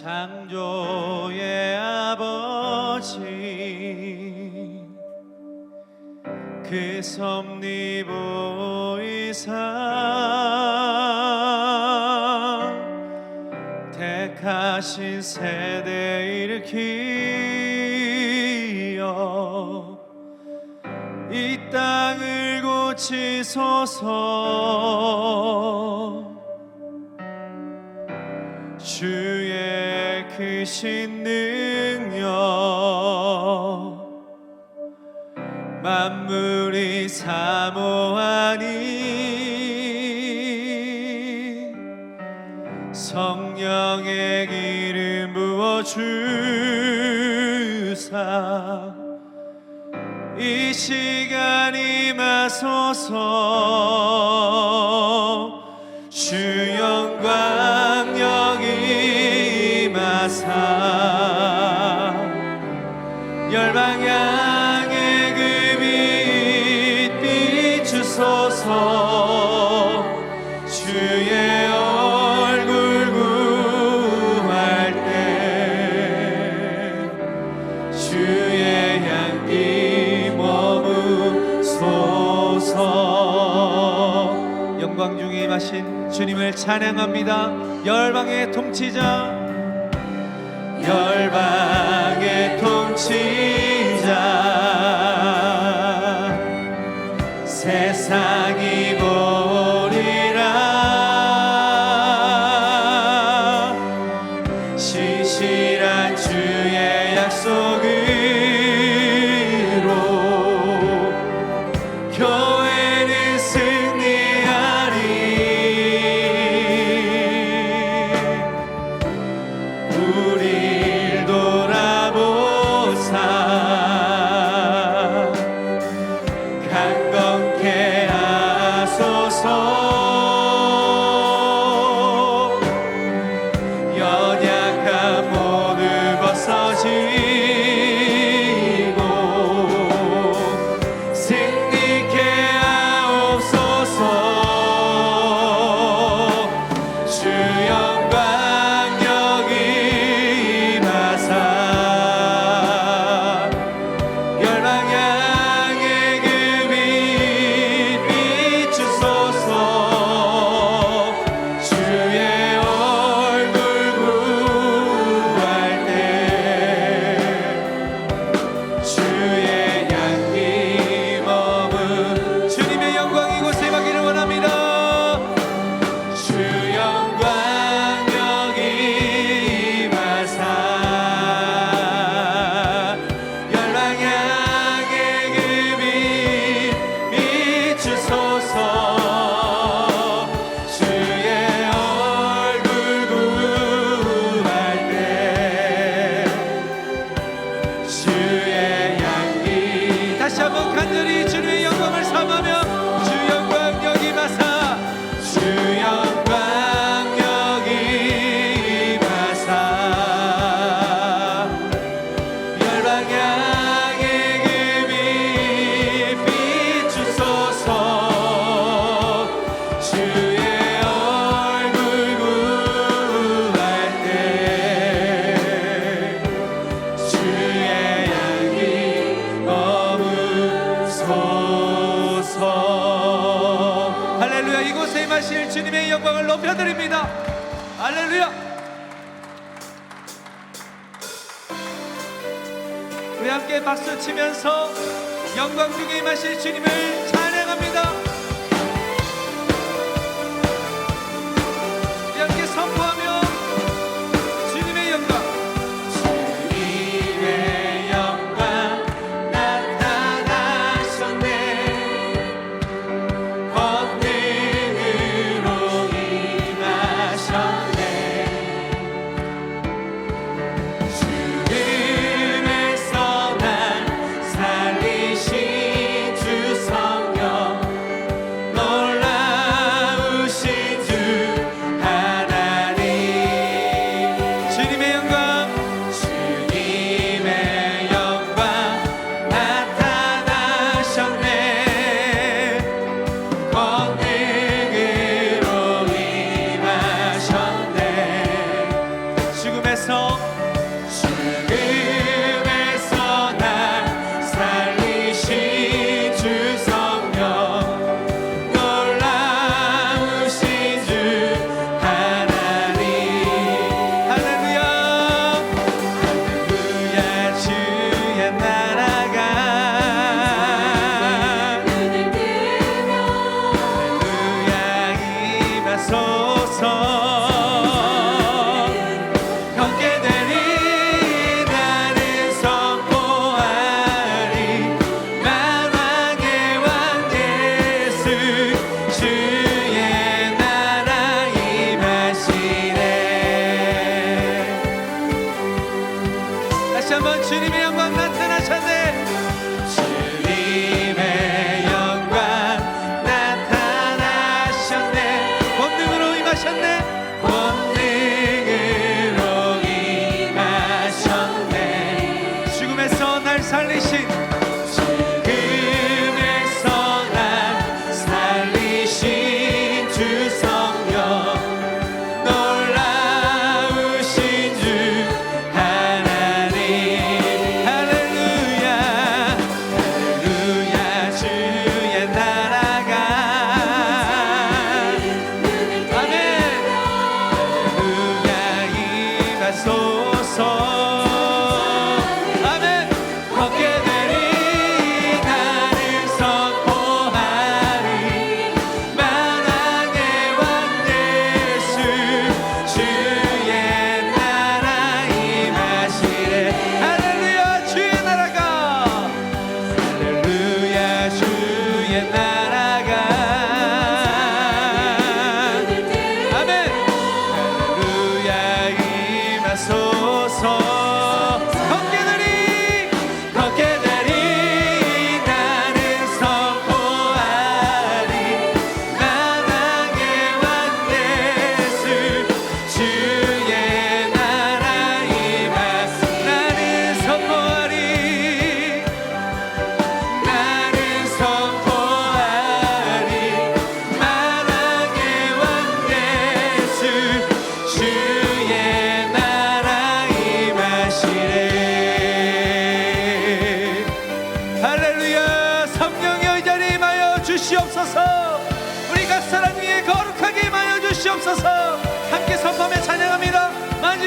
창조의 아버지 그 섭리 보이사 택하신 세대 일으키어 이 땅을 고치소서. 사모하니 성령의 기름 부어 주사 이 시간이 마소서 주 영광 여기 마사 열방향 영광 중에 임하신 주님을 찬양합니다. 열방의 통치자. 높여드립니다. 할렐루야. 우리 함께 박수 치면서 영광 중에 임하실 주님을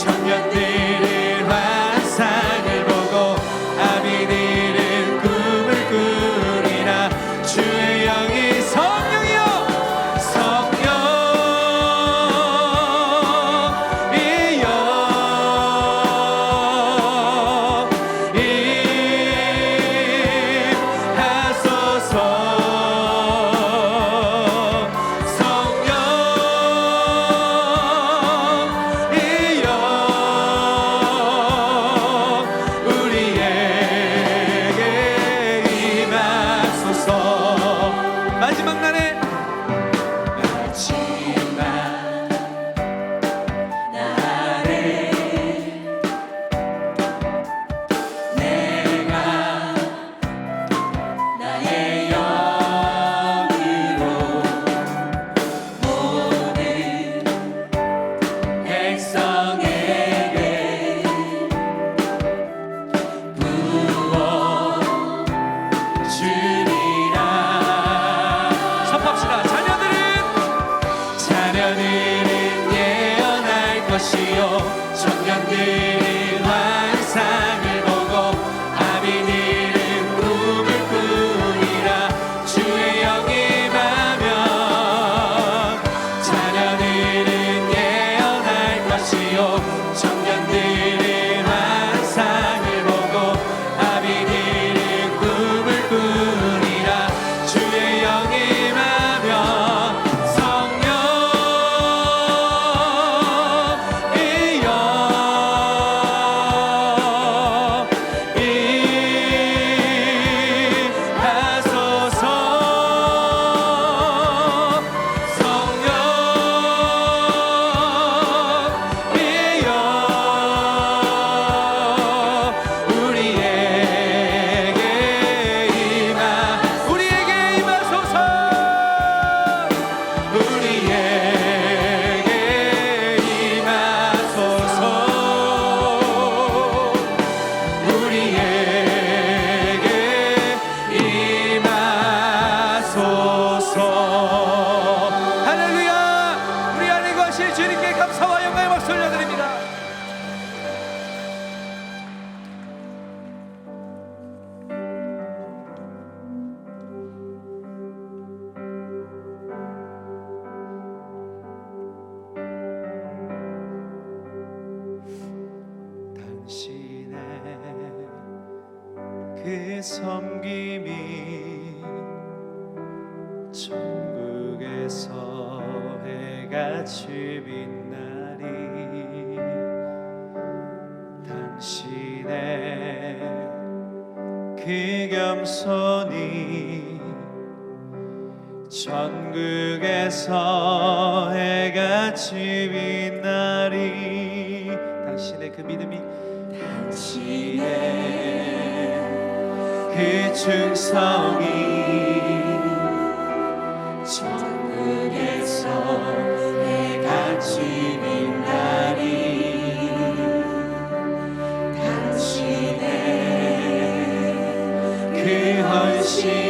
천년 내 섬김이 천국에서 해가 지빈 날이 당신의 그 겸손이 천국에서 해가 지빈 날이 당신의 그 믿음이 당신의 그 충성이 천국에서 내가 지닌 날이 당신의 그 헌신